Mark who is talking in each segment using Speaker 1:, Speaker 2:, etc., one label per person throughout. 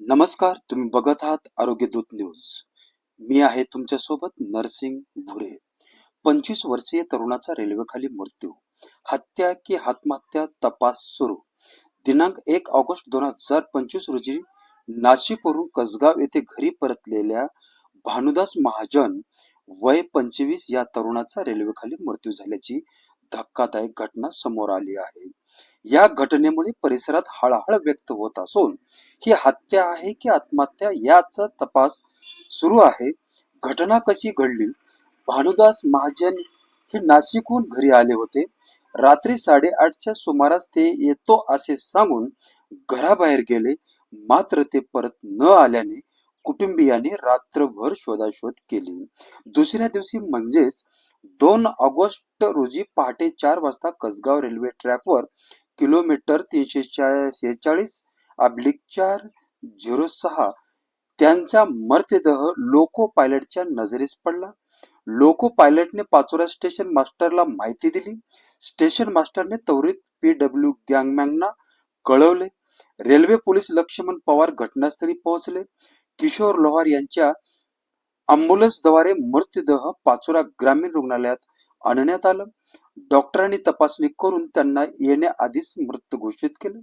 Speaker 1: नमस्कार तुम्ही बघत आहात आरोग्य दूत न्यूज. मी आहे तुमच्यासोबत नरसिंग भुरे. पंचवीस वर्षीय तरुणाचा रेल्वेखाली मृत्यू. हत्या की आत्महत्या तपास सुरू. दिनांक एक ऑगस्ट दोन हजार पंचवीस रोजी नाशिकवरून कसगाव येथे घरी परतलेल्या भानुदास महाजन वय पंचवीस या तरुणाचा रेल्वेखाली मृत्यू झाल्याची धक्कादायक घटना समोर आली आहे. या घटनेमुळे परिसरात हळहळ व्यक्त होत असून ही हत्या आहे की आत्महत्या याचा तपास सुरू आहे. घटना कशी घडली? भानुदास महाजन हे नाशिकहून घरी आले होते. रात्री साडेआठच्या सुमारास ते येतो असे सांगून घराबाहेर गेले. मात्र ते परत न आल्याने कुटुंबियांनी रात्रभर शोधाशोध केली. दुसऱ्या दिवशी म्हणजेच दोन ऑगस्ट रोजी पहाटे चार वाजता कसगाव रेल्वे ट्रॅकवर किलोमीटर तीनशे शेहेचाळीस अब्लिक चार झिरो सहा त्यांचा मर्तदेह लोको पायलटच्या नजरेस पडला. लोको पायलटने पाचोरा स्टेशन मास्टरला माहिती दिली. स्टेशन मास्टरने त्वरित पी डब्ल्यू गँगमॅनना कळवले. रेल्वे पोलीस लक्ष्मण पवार घटनास्थळी पोहोचले. किशोर लोहार यांच्या अँब्युलन्सद्वारे मृतदेह पाचोरा ग्रामीण रुग्णालयात आणण्यात आलं. डॉक्टरांनी तपासणी करून त्यांना येण्याआधीच मृत घोषित केलं.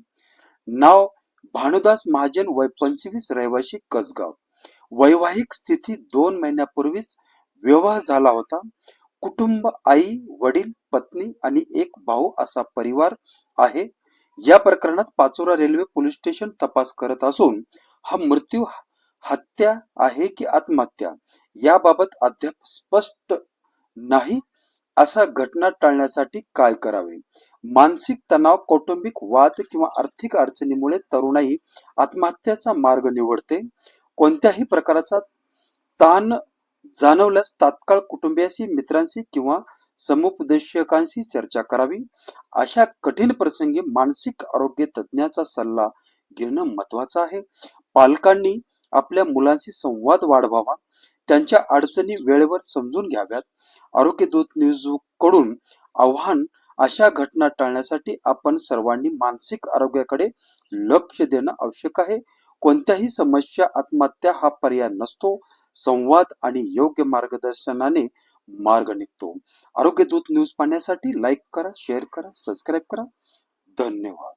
Speaker 1: नाव भानुदास महाजन वय पंचवीस रहिवाशी कसगाव. वैवाहिक स्थिती दोन महिन्यापूर्वीच विवाह झाला होता. कुटुंब आई वडील पत्नी आणि एक भाऊ असा परिवार आहे. या प्रकरणात पाचोरा रेल्वे पोलीस स्टेशन तपास करत असून हा मृत्यू हत्या आहे की आत्महत्या? याबाबत अद्याप स्पष्ट नाही असा घटना टाळण्यासाठी काय करावे? मानसिक तणाव कौटुंबिक वाद किंवा आर्थिक अडचणीमुळे तरुणाई आत्महत्याचा मार्ग निवडते. कोणत्याही प्रकारचा ताण जाणवल्यास तात्काळ कुटुंबियाशी मित्रांशी किंवा समुपदेशकांशी चर्चा करावी. अशा कठीण प्रसंगी मानसिक आरोग्य तज्ज्ञाचा सल्ला घेणं महत्वाचं आहे. पालकांनी आपल्या मुलांशी संवाद वाढवावा त्यांच्या अडचणी वेळेवर समजून घ्याव्यात. आरोग्यदूत न्यूजकडून आव्हान अशा घटना टाळण्यासाठी आपण सर्वांनी मानसिक आरोग्याकडे लक्ष देणं आवश्यक आहे. कोणत्याही समस्या आत्महत्या हा पर्याय नसतो. संवाद आणि योग्य मार्गदर्शनाने मार्ग निघतो. आरोग्यदूत न्यूज पाहण्यासाठी लाईक करा शेअर करा सबस्क्राईब करा. धन्यवाद.